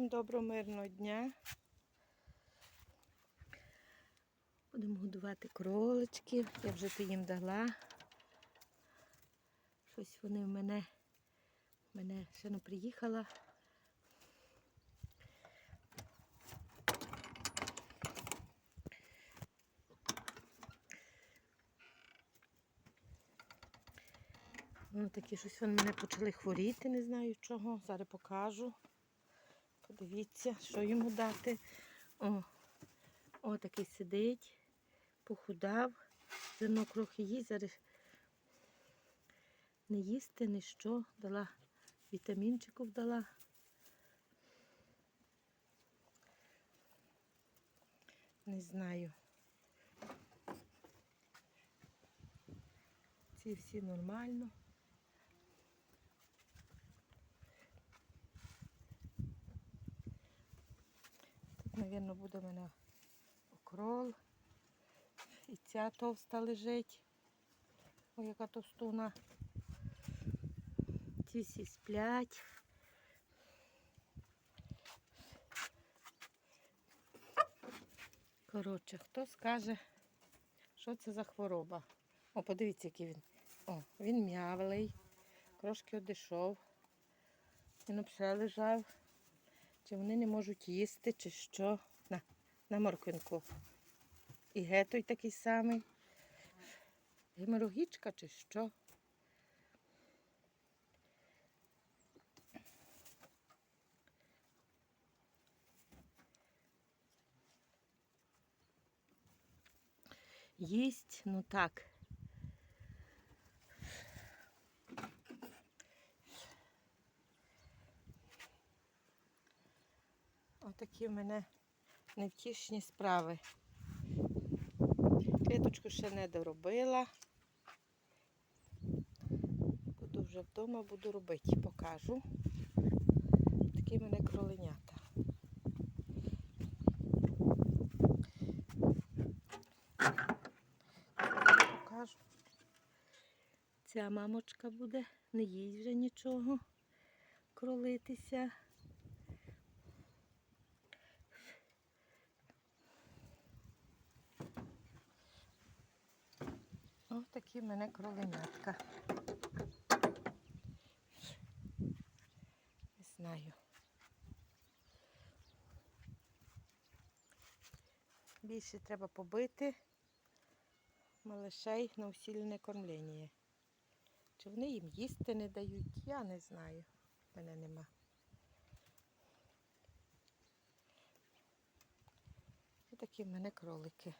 Всім доброго мирного дня. Будемо годувати кроличків. Я вже то їм дала. Щось вони в мене, в мене ще не приїхала. Ну, такі щось вони мене почали хворіти, не знаю чого. Зараз покажу. Подивіться, що йому дати. О, о такий сидить, похудав, зерно крохи їсть, зараз не їсти, ні що. Дала вітамінчиків дала. Не знаю. Ці всі нормально. Мабуть, буде в мене окрол. І ця товста лежить. Ой, яка товстуна. Ці всі сплять. Коротше, хто скаже, що це за хвороба? О, подивіться, який він. О, він м'явлий, трошки одійшов. Він все лежав. Чи вони не можуть їсти, чи що. На, на морквинку. І гетой такий самий. Геморогічка чи що? Їсть, ну так. Отакі в мене невтішні справи. Квіточку ще не доробила. Буду вже вдома, буду робити, покажу. Такі в мене кроленята. Покажу. Ця мамочка буде, не їсть вже нічого кролитися. Ось такі в мене кроленятка. Не знаю. Більше треба побити малишей на усилене кормлення. Чи вони їм їсти не дають, я не знаю. Мене нема. Ось такі в мене кролики.